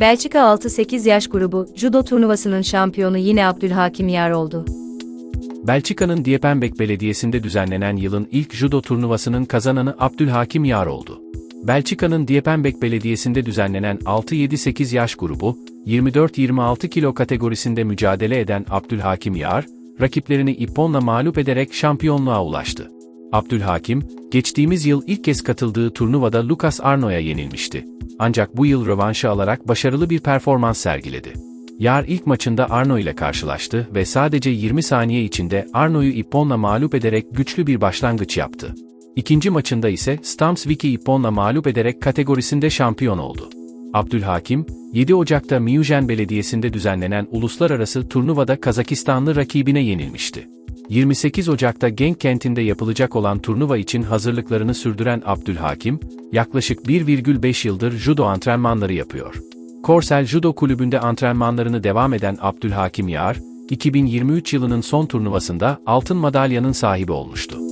Belçika 6-8 yaş grubu judo turnuvasının şampiyonu yine Abdülhakim Yar oldu. Belçika'nın Diepenbeek Belediyesi'nde düzenlenen yılın ilk judo turnuvasının kazananı Abdülhakim Yar oldu. Belçika'nın Diepenbeek Belediyesi'nde düzenlenen 6-7-8 yaş grubu, 24-26 kilo kategorisinde mücadele eden Abdülhakim Yar, rakiplerini iponla mağlup ederek şampiyonluğa ulaştı. Abdülhakim, geçtiğimiz yıl ilk kez katıldığı turnuvada Lucas Arno'ya yenilmişti. Ancak bu yıl rövanşı alarak başarılı bir performans sergiledi. Yar ilk maçında Arno ile karşılaştı ve sadece 20 saniye içinde Arno'yu iponla mağlup ederek güçlü bir başlangıç yaptı. İkinci maçında ise Stamsvik'i iponla mağlup ederek kategorisinde şampiyon oldu. Abdülhakim, 7 Ocak'ta Miyujen Belediyesi'nde düzenlenen uluslararası turnuvada Kazakistanlı rakibine yenilmişti. 28 Ocak'ta Genk kentinde yapılacak olan turnuva için hazırlıklarını sürdüren Abdülhakim, yaklaşık 1,5 yıldır judo antrenmanları yapıyor. Korsel Judo Kulübü'nde antrenmanlarını devam eden Abdülhakim Yar, 2023 yılının son turnuvasında altın madalyanın sahibi olmuştu.